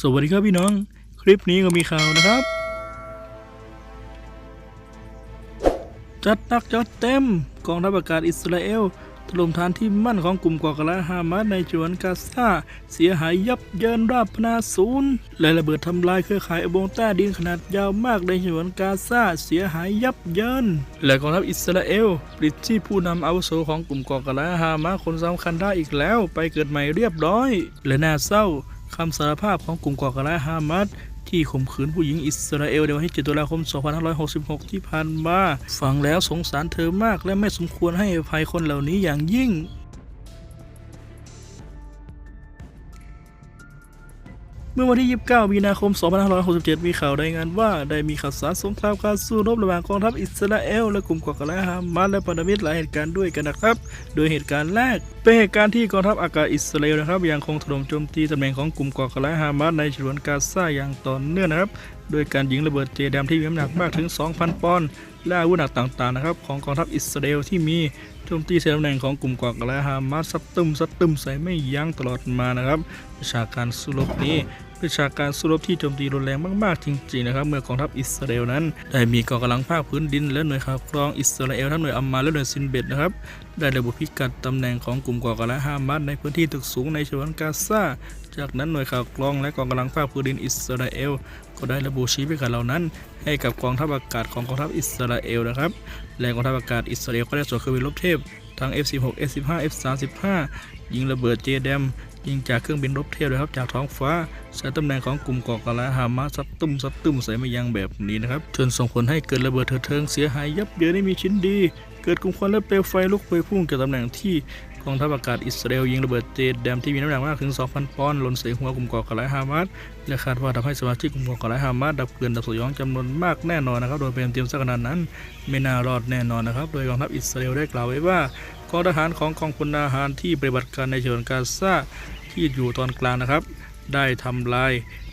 สวัสดีครับพี่น้อง คลิปนี้ก็มีข่าวนะครับ จัดนักจัดเต็มกองทัพอากาศอิสราเอลถล่มฐานที่มั่นของกลุ่มก่อการร้ายฮามาสในจวนกาซาเสียหายยับเยินราบพนาศูนย์และระเบิดทำลายเครือข่ายอุโมงค์ใต้ดินขนาดยาวมากในฉวนกาซาเสียหายยับเยินและกองทัพอิสราเอลปลิดที่ผู้นำอาวุโสของกลุ่มก่อการร้ายฮามาสคนสำคัญได้อีกแล้ว ไปเกิดใหม่เรียบร้อย และน่าเศร้า คำสารภาพของกลุ่มก่อการร้ายฮามาสที่ข่มขืนผู้หญิงอิสราเอลในวันที่ 7 ตุลาคม 2566 ที่ผ่านมา ฟังแล้วสงสารเธอมากและไม่สมควรให้อภัยคนเหล่านี้อย่างยิ่ง เมื่อวันที่ 29 มีนาคม 2567 มีข่าวรายงานว่า ได้มีข่าวสารสงครามการสู้รบระหว่างกองทัพอิสราเอลและกลุ่มก่อการร้ายฮามาสและพันธมิตรหลายเหตุการณ์ด้วยกันนะครับ โดยเหตุการณ์แรก เป็นเหตุการณ์ที่กองทัพอากาศอิสราเอลนะครับยังคงถล่มโจมตีตำแหน่งของกลุ่มก่อการร้ายฮามาสในฉนวนกาซาอย่างต่อเนื่องนะครับ โดยการยิงระเบิดเจดามที่มีน้ำหนักมากถึง 2,000 ปอนด์และอาวุธหนักต่างๆนะครับของกองทัพอิสราเอลที่มี โจมตีเส่ตำแหน่งของกลุ่มก่อกและฮามาสซัดตึมซัดตึมใส่ไม่ยั้งตลอดมานะครับประชาการสู้รบนี้ ประชาการสู้รบที่โจมตีรุนแรงมากๆจริงๆนะครับเมื่อกองทัพอิสราเอลนั้น ได้มีกองกำลังภาคพื้นดินและหน่วยข่าวกรองอิสราเอลทั้งหน่วยอัมมาและหน่วยซินเบตนะครับได้ระบุพิกัดตำแหน่งของกลุ่มก่อการร้ายฮามาสในพื้นที่ตึกสูงในฉนวนกาซาจากนั้นหน่วยข่าวกรองและกองกำลังภาคพื้นดินอิสราเอลก็ได้ระบุชี้พิกัดเหล่านั้น ให้กับกองทัพอากาศของกองทัพอิสราเอลนะครับและกองทัพอากาศอิสราเอลก็ได้ส่งเครื่องบินรบเทพทั้ง F16 F15 F35 ยิงระเบิดเจแดม ยิงจากเครื่องบินรบเที่ยบเลยครับจากท้องฟ้าใช้ตำแหน่งของกลุ่มก่อการร้ายฮามาสซัดตุ้มซัดตุ้มใส่มายังแบบนี้นะครับจนส่งผลให้เกิดระเบิดเถิดเทิงเสียหายยับเยินไม่มีชิ้นดี เกิดกลุ่มควันและเปลวไฟลุกพวยพุ่งจากตำแหน่งที่กองทัพอากาศอิสราเอลยิงระเบิดเจดแดมที่มีน้ำหนักมากถึง 2,000 ปอนด์หล่นใส่หัวกลุ่มก่อการร้ายฮามาสและคาดว่าทำให้สมาชิกกลุ่มก่อการร้ายฮามาสดับเกลื่อนดับสยองจำนวนมากแน่นอนนะครับ โดยเป็นเตรียมสักขนาดนั้น ไม่น่ารอดแน่นอนนะครับ โดยกองทัพอิสราเอลได้กล่าวไว้ว่ากองทหารของกองพลทหารที่ปฏิบัติการในฉนวนกาซา ที่อยู่ตอนกลางนะครับ ได้ทำลาย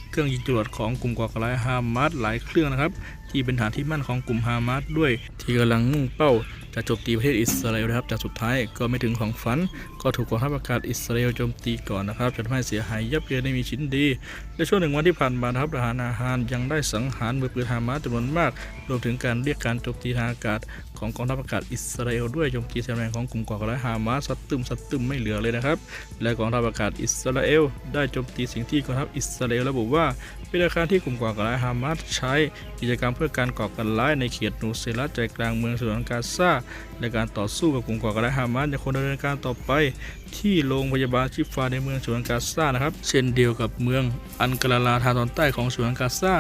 เครื่องยิงจรวดของกลุ่มก่อการร้ายฮามาสหลายเครื่องนะครับ ที่เป็นฐานที่มั่นของกลุ่มฮามาสด้วยที่กำลังมุ่งเป้า จะโจมตีประเทศอิสราเอลนะครับแต่สุดท้ายก็ไม่ถึงของฝัน ก็ถูกกองทัพอากาศอิสราเอลโจมตีก่อนนะครับจนทำให้เสียหายยับเยินไม่มีชิ้นดี ในช่วงหนึ่งวันที่ผ่านมานะครับทหารอาหารยังได้สังหารมือปืนฮามาสจำนวนมาก รวมถึงการเรียกการโจมตีทางอากาศของกองทัพอากาศอิสราเอลด้วยโจมตีแหน่งของกลุ่มก่อการร้ายฮามาสซัดตึมซัดตึมไม่เหลือเลยนะครับ และกองทัพอากาศอิสราเอลได้โจมตีสิ่งที่กองทัพอิสราเอลระบุว่าเป็นอาคารที่กลุ่มก่อการร้ายฮามาสใช้กิจกรรมเพื่อการก่อการร้ายในเขตนูเซรัตใจกลางเมืองฉนวนกาซาในการต่อสู้กับกลุ่มก่อการร้ายฮามาสยังคงดำเนินการต่อไปที่โรงพยาบาลชิฟาในเมืองฉวนกาซานะครับ เช่นเดียวกับเมืองอันกลาลาทางตอนใต้ของฉวนกาซา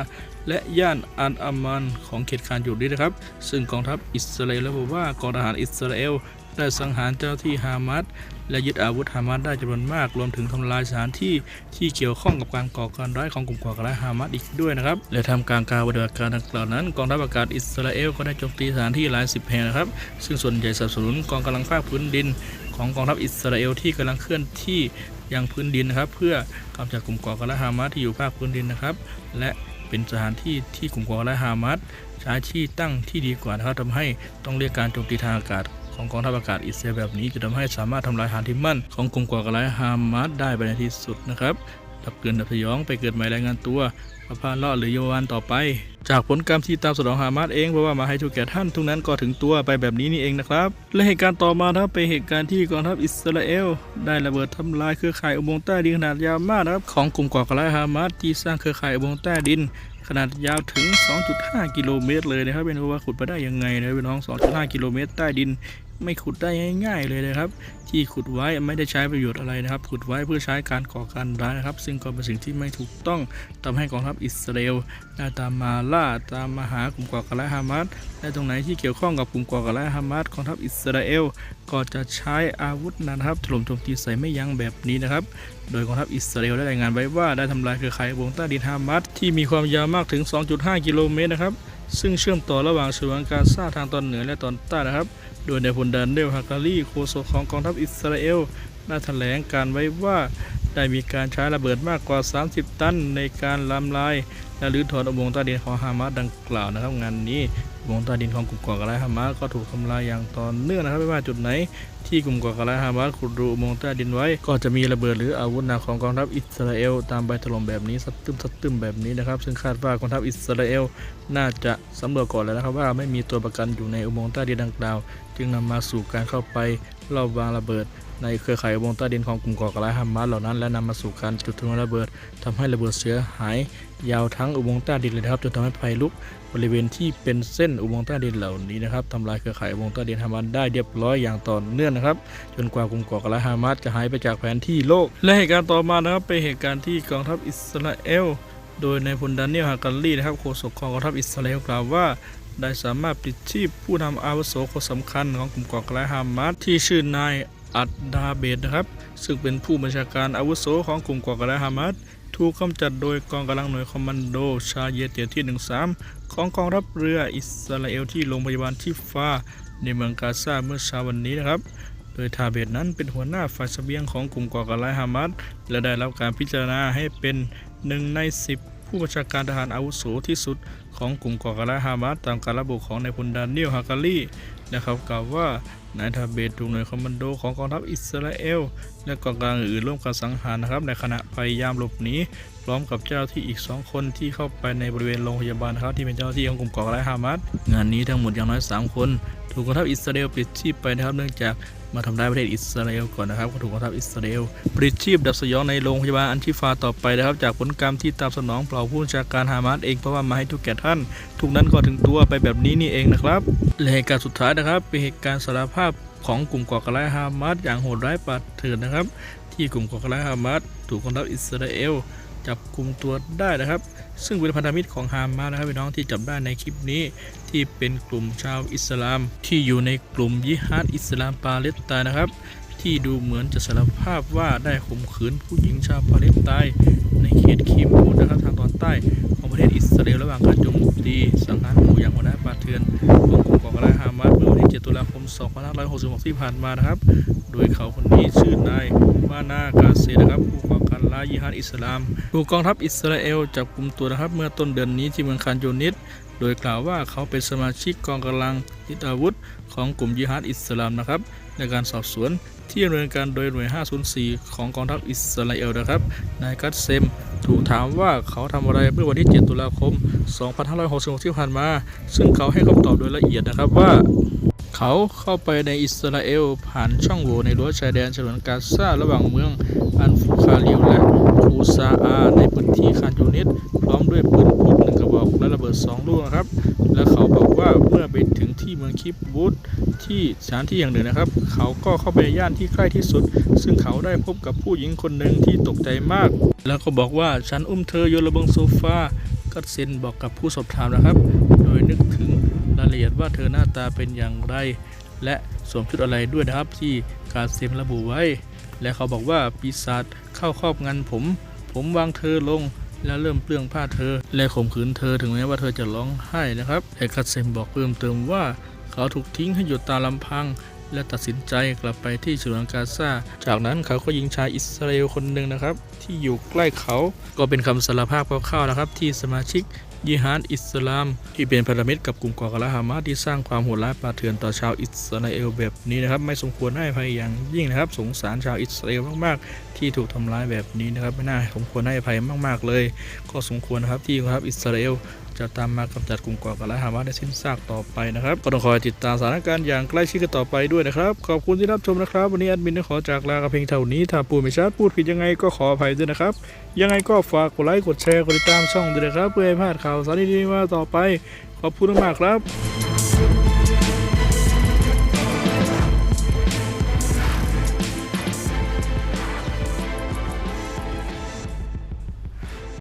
และย่านอันอามันของเขตคานยูดนี้นะครับ ซึ่งกองทัพอิสราเอลระบุว่ากองทหารอิสราเอลได้สังหารเจ้าหน้าที่ฮามาส และยึดอาวุธฮามาสได้จำนวนมาก รวมถึงทำลายสถานที่ที่เกี่ยวข้องกับการก่อการร้ายของกลุ่มก่อการร้ายฮามาสอีกด้วยนะครับ และทำการการปฏิบัติการดังกล่าวนั้น กองทัพอากาศอิสราเอลก็ได้โจมตีสถานที่หลายสิบแห่งนะครับ ซึ่งส่วนใหญ่สนับสนุนกองกำลังภาคพื้นดิน ของกองทัพอิสราเอลที่กำลังเคลื่อนที่ยังพื้นดินนะครับ เพื่อกำจัดกลุ่มก่อการร้ายฮามาสที่อยู่ภาคพื้นดินนะครับ และเป็นสถานที่ที่กลุ่มก่อการร้ายฮามาสใช้ที่ตั้งที่ดีกว่านะครับทำให้ต้องเรียกการโจมตีทางอากาศ ของกองทัพอากาศอิสราเอลแบบนี้จะทำให้สามารถทำลายฐานที่มั่นของกลุ่มก่อการร้ายฮามาสได้ไปในที่สุดนะครับดับเกินดับสยองไปเกิดใหม่รายงานตัวประพาเลาะหรือโยวันต่อไป จากผลกรรมที่ตามสนองฮามาสเองเพราะว่ามาให้ทุกแก่ท่านทุกนั้นก็ถึงตัวไปแบบนี้นี่เองนะครับ และเหตุการณ์ต่อมาครับเป็นเหตุการณ์ที่กองทัพอิสราเอลได้ระเบิดทำลายเครือข่ายอุโมงค์ใต้ดินขนาดยาวมากนะครับของกลุ่มก่อการร้ายฮามาสที่สร้างเครือข่ายอุโมงค์ใต้ดินขนาดยาวถึง 2.5 กิโลเมตรเลยนะครับเป็นเพราะว่าขุดไปได้ยังไงนะพี่น้อง 2.5 กิโลเมตรใต้ดิน ไม่ขุดได้ง่ายๆเลยนะครับ ที่ขุดไว้ไม่ได้ใช้ประโยชน์อะไรนะครับ ขุดไว้เพื่อใช้การก่อการร้ายนะครับ ซึ่งก็เป็นสิ่งที่ไม่ถูกต้องทำให้กองทัพอิสราเอลได้ตามมาล่าตามมาหากลุ่มก่อการร้ายฮามาสและตรงไหนที่เกี่ยวข้องกับกลุ่มก่อการร้ายฮามาสกองทัพอิสราเอลก็จะใช้อาวุธนะครับถล่มโจมตีใส่ไม่ยั้งแบบนี้นะครับโดยกองทัพอิสราเอลได้รายงานไว้ว่าได้ทำลายเครือข่ายวงใต้ดินฮามาสที่มีความยาวมากถึง 2.5 กิโลเมตรนะครับ ซึ่งเชื่อมต่อระหว่างฉนวนกาซาทางตอนเหนือและตอนใต้นะครับ โดยในพลดานเดลฮาการีโฆษกของกองทัพอิสราเอลได้แถลงการไว้ว่าได้มีการใช้ระเบิดมากกว่า 30 ตันในการลำลาย และรื้อถอนอุโมงค์ใต้ดินของฮามาสดังกล่าวนะครับงานนี้อุโมงค์ใต้ดินของกลุ่มก่อการร้ายฮามาสก็ถูกทำลายอย่างต่อเนื่องนะครับไม่ว่าจุดไหน ที่กลุ่มก่อการร้ายฮามาสขุดรูอุโมงค์ใต้ดินไว้ ก็จะมีระเบิดหรืออาวุธหนักของกองทัพอิสราเอลตามไปถล่มแบบนี้สัดตึมสัดตึมแบบนี้นะครับ ซึ่งคาดว่ากองทัพอิสราเอลน่าจะสำรวจก่อนแล้วนะครับว่าไม่มีตัวประกันอยู่ในอุโมงค์ใต้ดินดังกล่าว จึงนำมาสู่การเข้าไปลอบวางระเบิด ในเครือข่ายอุโมงค์ใต้ดินของกลุ่มก่อการร้ายฮามาสเหล่านั้น และนำมาสู่การจุดทิ้งระเบิดทำให้ระเบิดเสียหาย ยาวทั้งอุโมงค์ใต้ดินเลยนะครับจนทำให้ไฟลุกบริเวณที่เป็นเส้นอุโมงค์ใต้ดินเหล่านี้นะครับทำลายเครือข่ายอุโมงค์ใต้ดินฮามาสได้เรียบร้อยอย่างต่อเนื่องนะครับ จนกว่ากลุ่มก่อการร้ายฮามาสจะหายไปจากแผนที่โลก และเหตุการณ์ต่อมานะครับเป็นเหตุการณ์ที่กองทัพอิสราเอล โดยในพลดานิเอลฮาการีนะครับโฆษกของกองทัพอิสราเอลกล่าวว่า ได้สามารถปลิดชีพผู้นำอาวุโสคนสำคัญของกลุ่มก่อการร้ายฮามาสที่ชื่อนายอัดดาเบดนะครับ ซึ่งเป็นผู้บัญชาการอาวุโสของกลุ่มก่อการร้ายฮามาสถูกกำจัดโดยกองกำลังหน่วยคอมมานโด ชาเยเตียที่ 13 ของกองทัพเรืออิสราเอลที่โรงพยาบาลที่ฟ้า ในเมืองกาซาเมื่อเช้าวันนี้นะครับ โดยทาเบตนั้นเป็นหัวหน้าฝ่ายเสบียงของกลุ่มก่อการร้ายฮามาสและได้รับการพิจารณาให้เป็นหนึ่งใน 10 ผู้บัญชาการทหารอาวุโสที่สุดของกลุ่มก่อการร้ายฮามาสตามการระบุของนายพลดานิเอลฮาการีและเขากล่าวว่านายทาเบตถูกหน่วยคอมมานโดของกองทัพอิสราเอล และกองกำลังอื่นร่วมกันสังหารนะครับ ในขณะพยายามหลบหนีพร้อมกับเจ้าที่อีก 2 คนที่เข้าไปในบริเวณโรงพยาบาลนะครับที่เป็นเจ้าที่ของกลุ่มก่อการร้ายฮามาสงานนี้ทั้งหมดอย่างน้อย 3 คน ถูกกองทัพอิสราเอลปิดชีพไปนะครับเนื่องจาก มาทำร้ายประเทศอิสราเอลก่อนนะครับก็ถูกกองทัพอิสราเอลปลิดชีพดับสยองในโรงพยาบาลอันชิฟาต่อไปนะครับ จากผลกรรมที่ตามสนองเปล่าผู้บัญชาการฮามาสเองเพราะว่ามาให้ทุกแก่ท่าน ทุกนั้นก็ถึงตัวไปแบบนี้นี่เองนะครับและเหตุการณ์สุดท้ายนะครับ เป็นเหตุการณ์สารภาพของกลุ่มก่อการร้ายฮามาสอย่างโหดร้ายปาดเถื่อนนะครับ ที่กลุ่มก่อการร้ายฮามาสถูกกองทัพอิสราเอล จับกลุ่มตัวได้นะครับ ซึ่งเป็นพันธมิตรของฮามาสนะครับพี่น้องที่จับได้ในคลิปนี้ที่เป็นกลุ่มชาวอิสลาม ที่อยู่ในกลุ่มยิฮาดอิสลามปาเลสไตน์นะครับ ที่ดูเหมือนจะสารภาพว่าได้ข่มขืนผู้หญิงชาวปาเลสไตน์ในเขตคีมูดนะครับทางตอนใต้ของประเทศอิสราเอลระหว่างการโจมตีสังหารหมู่อย่างโหดร้าปาเถื่อนของกลุ่มก่อการร้ายฮามาสเมื่อวันที่ 7 ตุลาคม 2566 ที่ผ่านมานะครับ โดยเขาคนนี้ชื่อนายมานากาเซนะครับผู้ก่อการร้ายยิฮาดอิสลามถูกกองทัพอิสราเอลจับกลุ่มตัวนะครับเมื่อต้นเดือนนี้ที่เมืองคานโยนิสโดยกล่าวว่าเขาเป็นสมาชิกกองกำลังยึดอาวุธของกลุ่มยิฮาดอิสลามนะครับในการสอบสวน ที่ดำเนินการโดยหน่วย 504 ของกองทัพอิสราเอลนะครับนายกัสเซมถูกถามว่าเขาทำอะไรเมื่อวันที่ 7 ตุลาคม 2566 ที่ผ่านมา ซึ่งเขาให้คำตอบโดยละเอียดนะครับว่าเขาเข้าไปในอิสราเอล ผ่านช่องโหว่ในรั้วชายแดนฉนวนกาซาระหว่างเมืองอันฟูคาลิวและคูซาอา ในพื้นที่คานยูนิสพร้อมด้วยปืนพก ระเบิดสองลูกนะครับ และเขาบอกว่าเมื่อไปถึงที่เมืองคิปบูตที่สถานที่อย่างหนึ่งนะครับ เขาก็เข้าไปย่านที่ใกล้ที่สุด ซึ่งเขาได้พบกับผู้หญิงคนหนึ่งที่ตกใจมาก แล้วก็บอกว่าฉันอุ้มเธอโยนระเบิงโซฟาก็เซนบอกกับผู้สอบถามนะครับ โดยนึกถึงรายละเอียดว่าเธอหน้าตาเป็นอย่างไร และสวมชุดอะไรด้วยนะครับที่กาเซมระบุไว้ และเขาบอกว่าปีศาจเข้าครอบงำผม ผมวางเธอลง แล้วเริ่มเปลืองผ้าเธอ และข่มขืนเธอถึงแม้ว่าเธอจะร้องไห้นะครับแต่คาเซมบอกเพิ่มเติมว่า เขาถูกทิ้งให้อยู่ตามลำพัง และตัดสินใจกลับไปที่ฉนวนกาซาจากนั้นเขาก็ยิงชายอิสราเอลคนหนึ่งนะครับ ที่อยู่ใกล้เขาก็เป็นคำสารภาพคร่าวๆนะครับ ที่สมาชิก ยิฮานอิสลาม ที่เป็นพันธมิตรกับกลุ่มก่อการร้ายฮามาสที่สร้างความโหดร้ายป่าเถื่อนต่อชาวอิสราเอลแบบนี้นะครับไม่สมควรให้ภัยอย่างยิ่งนะครับ สงสารชาวอิสราเอลมากๆ ที่ถูกทำร้ายแบบนี้นะครับไม่น่าสมควรให้ภัยมาก ๆเลย ก็สมควรนะครับที่ครับอิสราเอล จะตามมากำจัดกลุ่มก่อการร้ายฮามาสได้สิ้นซากต่อไปนะครับ ก็ต้องคอยติดตามสถานการณ์อย่างใกล้ชิดกันต่อไปด้วยนะครับ ขอบคุณที่รับชมนะครับ วันนี้แอดมินต้ขอจากลากับเพลงเท่านี้ ถ้าพูดไม่ชัดพูดผิดยังไงก็ขออภัยด้วยนะครับ ยังไงก็ฝากกดไลค์กดแชร์กดติดตามช่องด้วยนะครับ เพื่อให้พลาดข่าวสารดีๆมาต่อไป ขอบคุณมากครับ